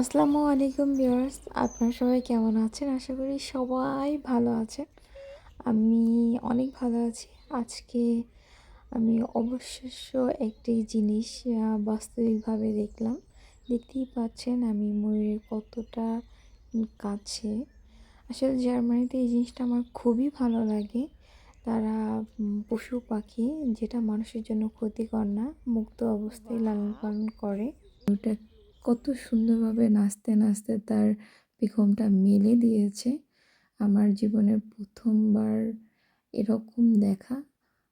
আসসালামু আলাইকুম ভিউয়ার্স, আপনারা সবাই কেমন আছেন? আশা করি সবাই ভালো আছেন। আমি অনেক ভালো আছি। আজকে আমি অবশ্য একটি জিনিস বাস্তবিকভাবে দেখলাম। দেখতেই পাচ্ছেন আমি ময়ূরের কতটা কাছে। আসলে জার্মানিতে এই জিনিসটা আমার খুবই ভালো লাগে। তারা পশু পাখি, যেটা মানুষের জন্য ক্ষতিকর না, মুক্ত অবস্থায় লালন পালন করে। ওটা কত সুন্দরভাবে নাচতে নাচতে তার পেখমটা মেলে দিয়েছে। আমার জীবনের প্রথমবার এরকম দেখা।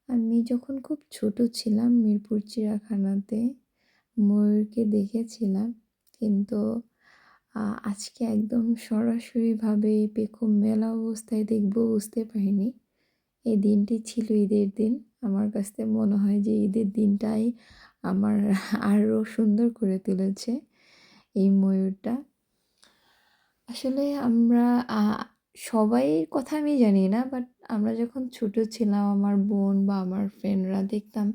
আমি যখন খুব ছোট ছিলাম মিরপুর চিড়িয়াখানাতে, ময়ূরকে দেখেছিলাম। কিন্তু আজকে একদম সরাসরিভাবে পেখম মেলা অবস্থায় দেখব বুঝতে পারিনি। এই দিনটি ছিল ঈদের দিন। আমার কাছ মনে হয় যে ঈদের দিনটাই আমার আরও সুন্দর করে তুলেছে। এই ময়ূরটা। আসলে আমরা সবাইয়ের কথা আমি জানি না বাট আমরা যখন ছোট ছিলাম, আমার বোন বা আমার ফ্রেন্ডরা দেখতাম,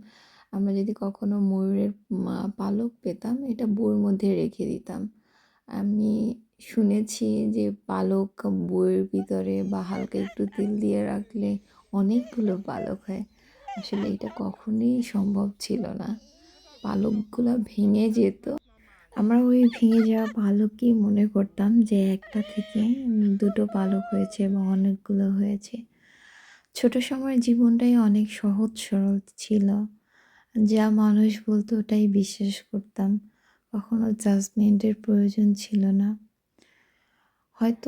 আমরা যদি কখনো ময়ূরের পালক পেতাম, এটা বইয়ের মধ্যে রেখে দিতাম। আমি শুনেছি যে পালক বইয়ের ভিতরে বা হালকা একটু তেল দিয়ে রাখলে অনেকগুলো পালক হয়। আসলে এটা কখনোই সম্ভব ছিল না। পালকগুলো ভেঙে যেত আমরা ওই ভেঙে যাওয়া পালকই মনে করতাম যে একটা থেকে দুটো পালক হয়েছে বা অনেকগুলো হয়েছে। ছোট সময়ের জীবনটাই অনেক সহজ সরল ছিল। যা মানুষ বলতো ওটাই বিশ্বাস করতাম। কখনো জাজমেন্টের প্রয়োজন ছিল না। হয়তো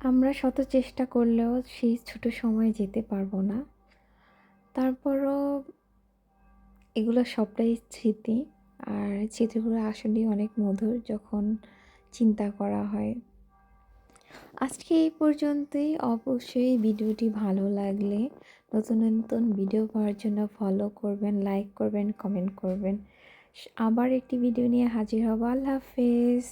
আমরা শত চেষ্টা করলেও সেই ছোট সময়ে যেতে পারব না। তারপরও এগুলো সবটাই স্মৃতি। আর চিত্রগুলো আসলেই অনেক মধুর যখন চিন্তা করা হয়। আজকে এই পর্যন্তই। অবশ্যই ভিডিওটি ভালো লাগলে নতুন নতুন ভিডিও পাওয়ার জন্য ফলো করবেন লাইক করবেন কমেন্ট করবেন। আবার একটি ভিডিও নিয়ে হাজির হব। আল্লাহ হাফেজ।